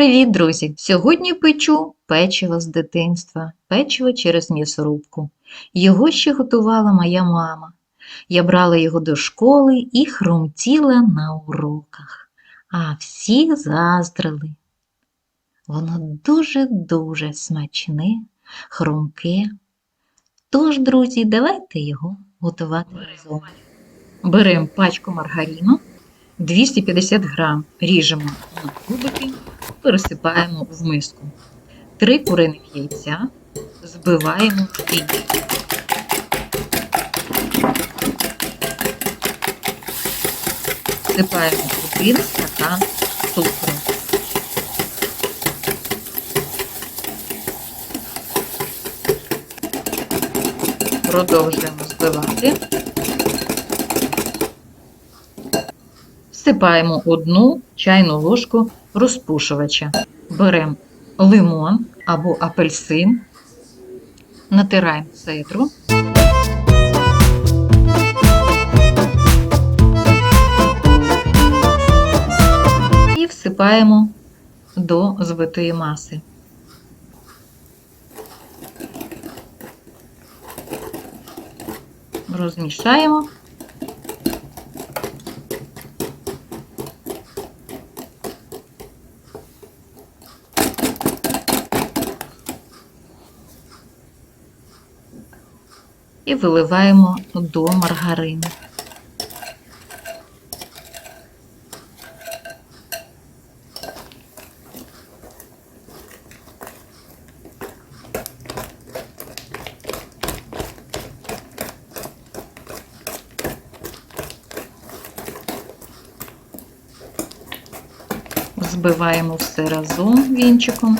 Привіт, друзі! Сьогодні печу печиво з дитинства, печиво через м'ясорубку. Його ще готувала моя мама. Я брала його до школи і хрумтіла на уроках, а всі заздрили. Воно дуже-дуже смачне, хрумке. Тож, друзі, давайте його готувати разом. Беремо пачку маргарину, 250 грам ріжемо на кубики, пересипаємо в миску. Три куриних яйця збиваємо в піч. Всипаємо один стакан цукру. Продовжуємо збивати. Всипаємо одну чайну ложку розпушувача. Беремо лимон або апельсин, натираємо цедру. І всипаємо до збитої маси. Розмішаємо. І виливаємо до маргарину. Збиваємо все разом вінчиком,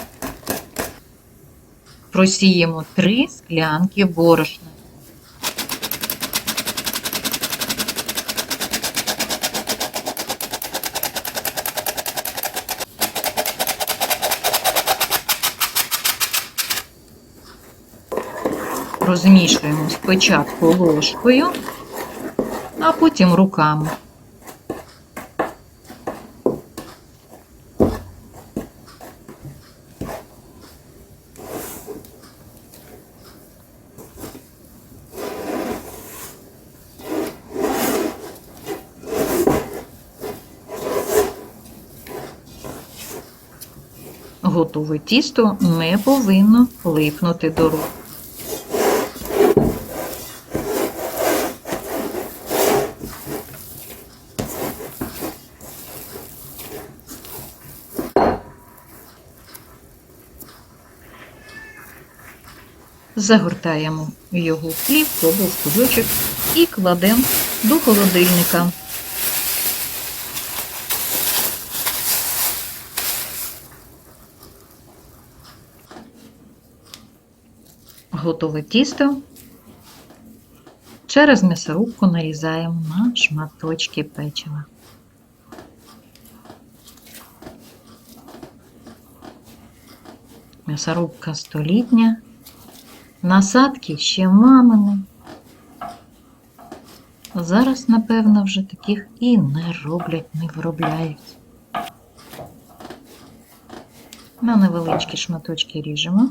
просіємо три склянки борошна. Розмішуємо спочатку ложкою, а потім руками. Готове тісто не повинно липнути до рук. Загортаємо його в плівку або в кульочок і кладемо до холодильника. Готове тісто. Через м'ясорубку нарізаємо на шматочки печива. М'ясорубка столітня. Насадки ще мамини. Зараз, напевно, вже таких і не роблять, не виробляють. На невеличкі шматочки ріжемо.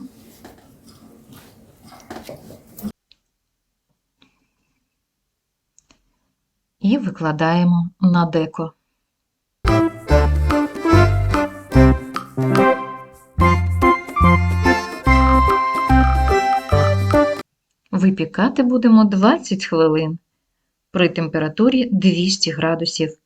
І викладаємо на деко. Випікати будемо 20 хвилин при температурі 200 градусів.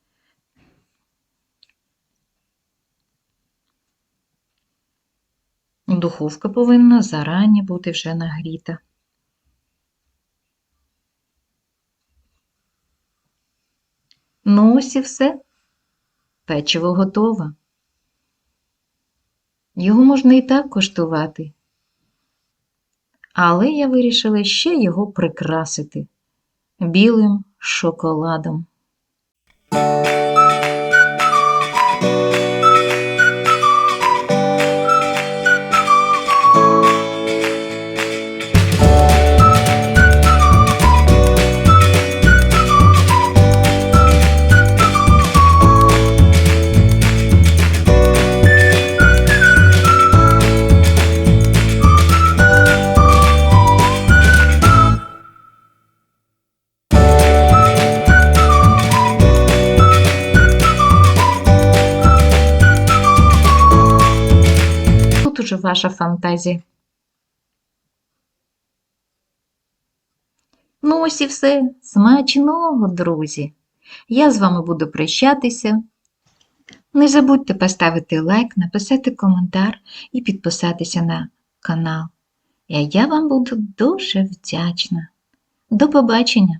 Духовка повинна зарані бути вже нагріта. Ну ось і все. Печиво готове. Його можна і так коштувати. Але я вирішила ще його прикрасити білим шоколадом. Ваша фантазія. Ну, ось і все. Смачного, друзі! Я з вами буду прощатися. Не забудьте поставити лайк, написати коментар і підписатися на канал. І я вам буду дуже вдячна. До побачення!